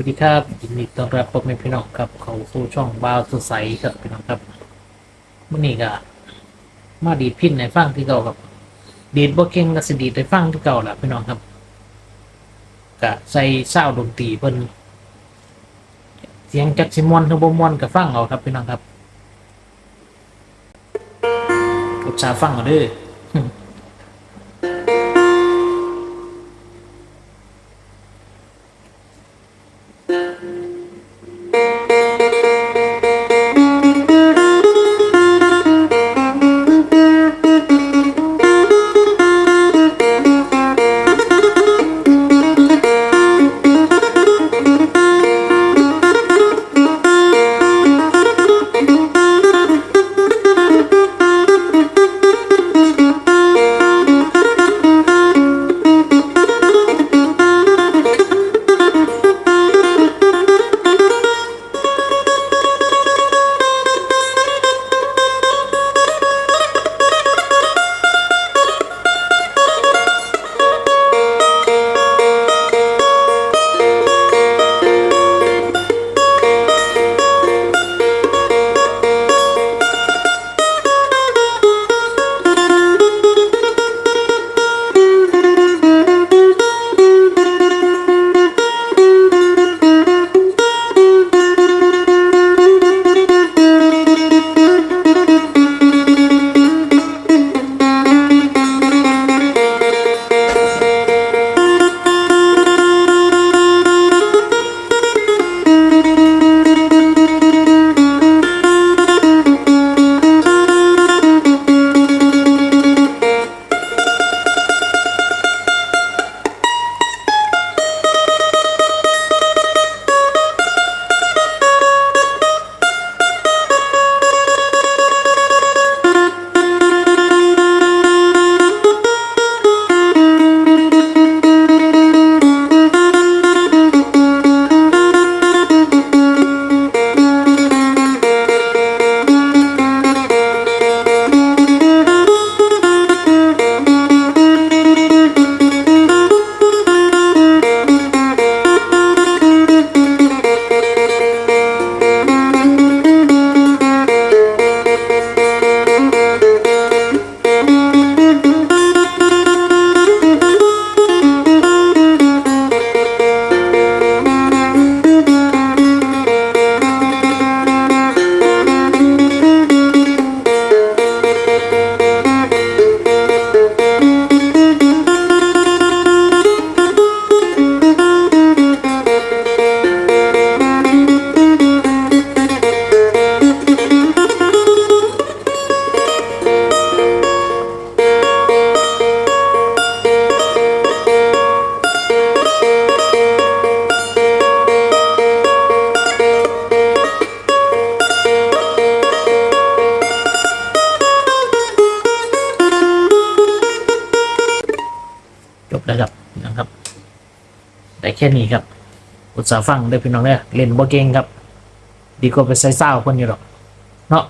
วัสดีครับยินดีต้อนรับพ่อแม่พี่น้องครับเขาสู่ช่องบาวสดใสครับพี่น้องครับมื่อนี้ก็มาดีดพินในฟังที่เก่าครับ ดีดบ่เก่งก็สิดีดในฟังที่เก่าแหละพี่น้องครับก็ใส่เศร้าดนตรีเพิ่นเสียงจักสิมวนหรือบ่มวนก็ฟังเอาครับพี่น้องครับอุตส่าห์ฟังเอาเด้อ แค่นี้ครับอุตสาห์ฟังได้พี่น้องเนี่ยเล่นบ่เก่งครับ ดีกว่าไปใส่เศร้าคนอยู่หรอกเนาะ